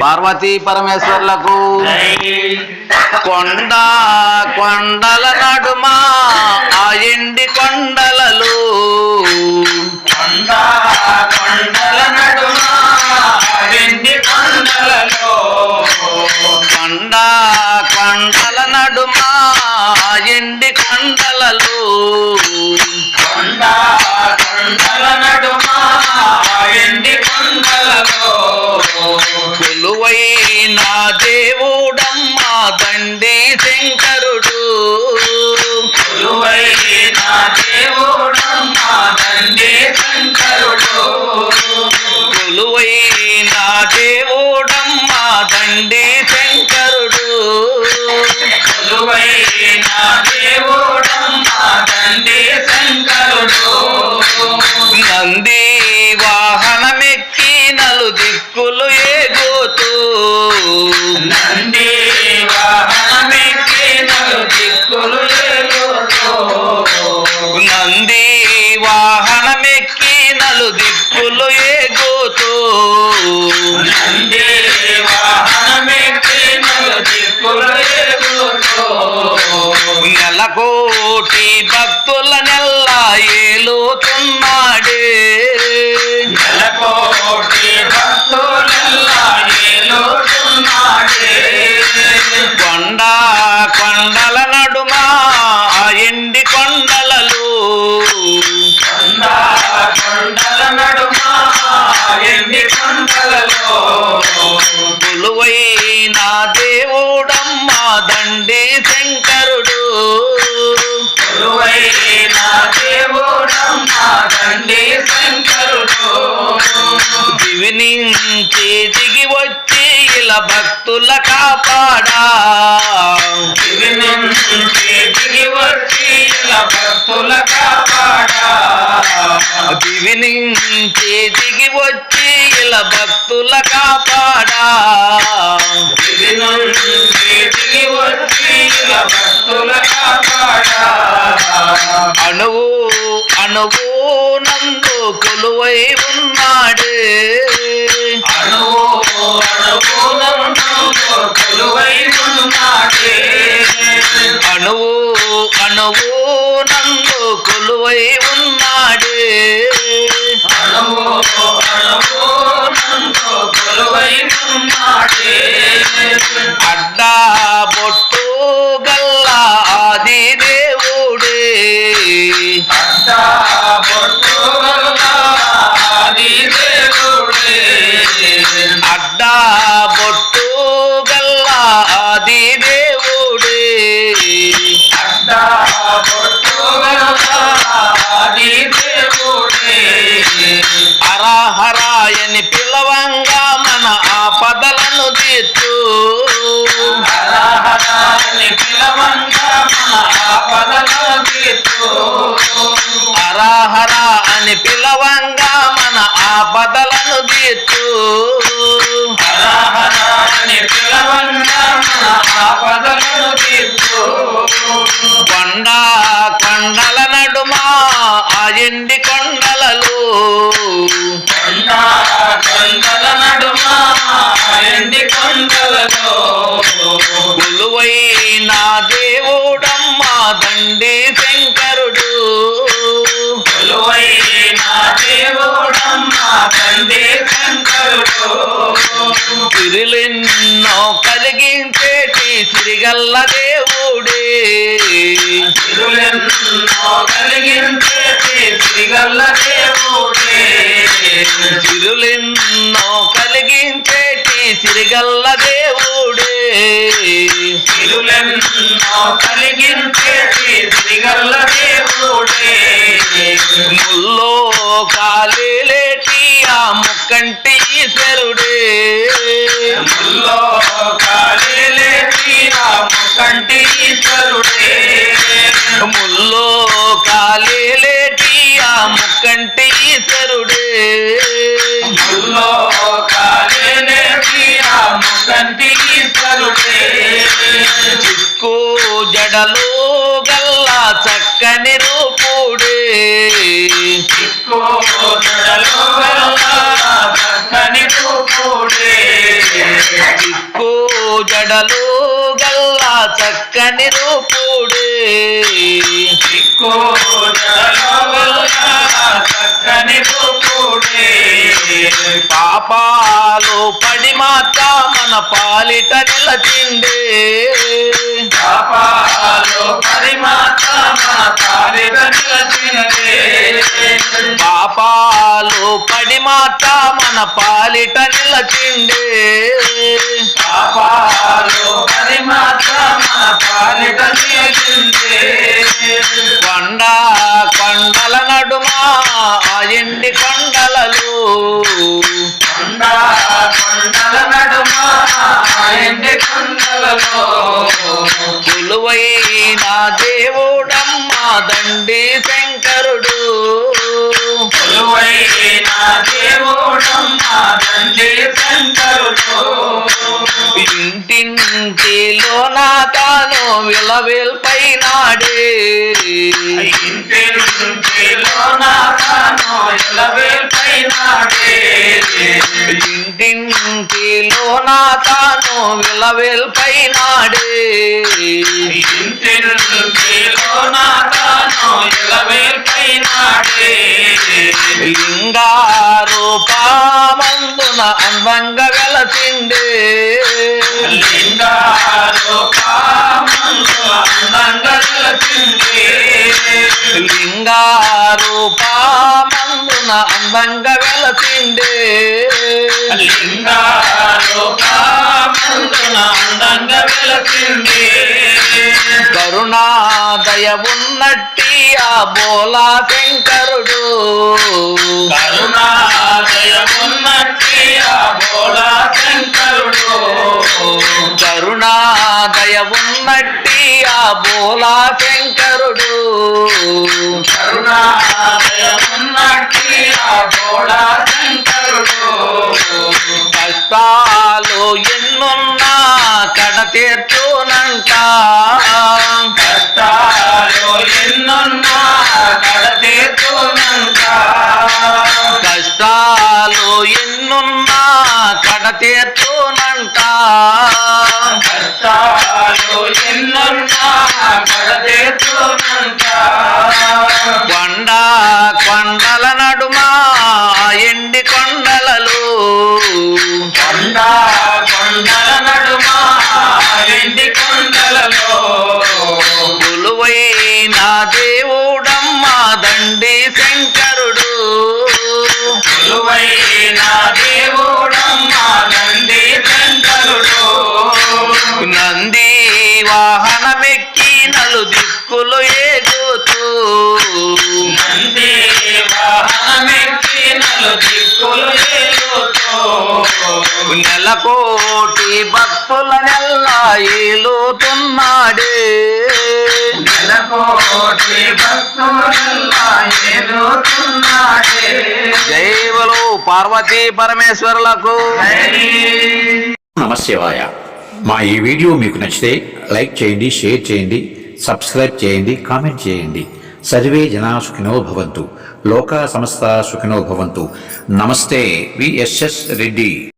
పార్వతీ పరమేశ్వర్లకు కొండ కొండల నడుమ ఆ ఎండి కొండలలో. కొండ కొండల ఏలుతున్నాడే నెలకోటి భక్తుల కాపాడా? భక్తుల కాపాడా? దివి నుంచి దిగి వచ్చి ఇలా భక్తుల కాపాడా? దివి నుంచి దిగి వచ్చి ఇలా భక్తుల కాపాడా? అణువు అణువు నందు కొలువై ఉన్నాడు. కొండ కొండల నడుమ ఆ ఎండి కొండలలో. కొండ కొండల నడుమ ఎండి కొండలలో. కొలువైన దేవుడమ్మ దండి శంకరుడు. కొలువైన శంకరుడు తిరులెన్నో కలిగించేటి సిరిగల్ల దేవుడే. తిరులెన్నో కలిగించేటి శ్రీగల్ల దేవుడే. తిరులెన్నో కలిగించేటి సిరిగల్ల దేవుడే. తిరులెన్నో కలిగించేటి శ్రీగల్ల దేవుడే కాలేటి ఆ ముక్కంటి ఈశ్వరుడే. ముల్లో కాలేలేటి రాముకంటి ఈశ్వరుడే. ముల్లో కాలేటి ఆ ముక్కంటి ఈశ్వరుడే. ముల్లో కాలేలేటి రాముకంటి ఈశ్వరుడే. చిక్కు జడలు గల్ల చక్కని రూపుడే మెడలు గల్లా చక్కని రూపుడే. పాపాలు పడి మాత మన పాలిట నిలచిండే పాపాలు పరిమాత మన పాలిట నిలచినదే పాపాలు పడి మాత మన పాలిట నిలచిండే పాపాలు పరిమాత మన పాలిట నిలచిందే. కొండ కొండల నడుమా ఆ ఎండి కొండలలో కొండ కొండల నడుమ ఎండి కొండలలో కొలువైన దేవుడమ్మా దండి శంకరుడు. కొలువైన దేవుడమ్మా దండి శంకరుడు. ఇంటిలో నా తాను విలవిల్పై నాడే ఇంటి నా తాను ఎలవేల్పై నాడే ఇంటింటిలో నా తాను విలవిల్పై నాడే ఇంటి నుంచిలో నా తాను ఎలవేల్పై నాడే లింగారూపమందున అందంగా వెలసిండే. లింగా కామందు అందంగా నిలచింది లింగారూపమందున అందంగా వెలసిండే లింగాలు దయ ఉన్నట్టి ఆ బోలా శంకరుడు. కరుణాదయమున్నట్టి ఆ బోలా శంకరుడు కరుణాదయ ఉన్నట్టి ఆ బోలా శంకరుడు. కరుణాదయమున్నట్టి ఆ బోళా శంకరుడు కష్టాలు ఎన్నున్నా కడ తీర్చునంట కష్టాలు ఎన్నున్నా కడతీర్చునంత. కష్టాలు ఎన్నున్నా కడ తీర్చునంట కష్టాలు ఎన్నున్నా కడతీర్చునంత. కొండ కొండల నడుమా ఎండి కొండలలో. కొండ వాహనమెక్కి నలు దిక్కులు ఏగుతూ. నంది వాహనమెక్కి నలు దిక్కులు ఏలుతూ నెలకోటి భక్తుల నెల్లా ఏలుతున్నాడే. నెలకోటి భక్తులల్లా ఏలుతున్నాడే. జైవలు పార్వతీ పరమేశ్వరులకు. నమశివాయ. మా ఈ వీడియో మీకు నచ్చితే లైక్ చేయండి షేర్ చేయండి సబ్స్క్రైబ్ చేయండి కామెంట్ చేయండి. సర్వే జనా సుఖినో భవంతు. లోకా సమస్త సుఖినో భవంతు. నమస్తే విఎస్ఎస్ రెడ్డి.